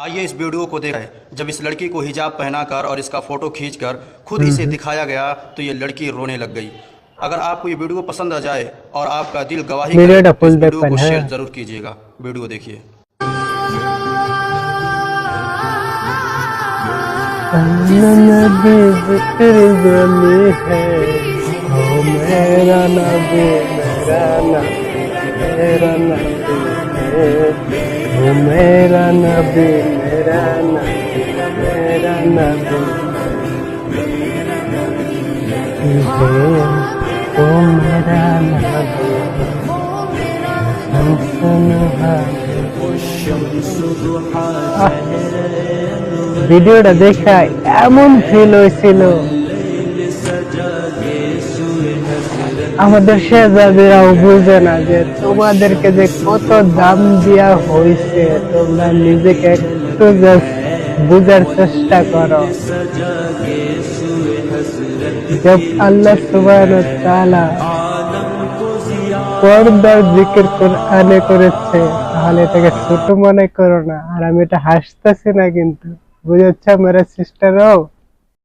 आइए इस वीडियो को देखें। जब इस लड़की को हिजाब पहनाकर और इसका फ़ोटो खींचकर खुद इसे दिखाया गया तो ये लड़की रोने लग गई। अगर आपको ये वीडियो पसंद आ जाए और आपका दिल गवाही करे, तो इस वीडियो को शेयर ज़रूर कीजिएगा। वीडियो देखिए। मेरा नबी मेरा नबी मेरा ओ मेरा नबी मेरा नबी मेरा नबी है ओ मेरा नबी संसन है ভিডিওটা দেখে এমন ফিল হয়েছিল আমাদের শেজাদিরাও বুঝে না যে তোমাদেরকে যে কত দাম দেওয়া হয়েছে তোমরা নিজেকে একটু বুঝার চেষ্টা করো। জব আল্লাহ সুবহান তাআলা পর্দার জিকির কোরআনে করেছে, তাহলে এটাকে ছোট মনে করো না। আর আমি এটা হাসতেছি না কিন্তু। বুঝেছ মেরা সিস্টারও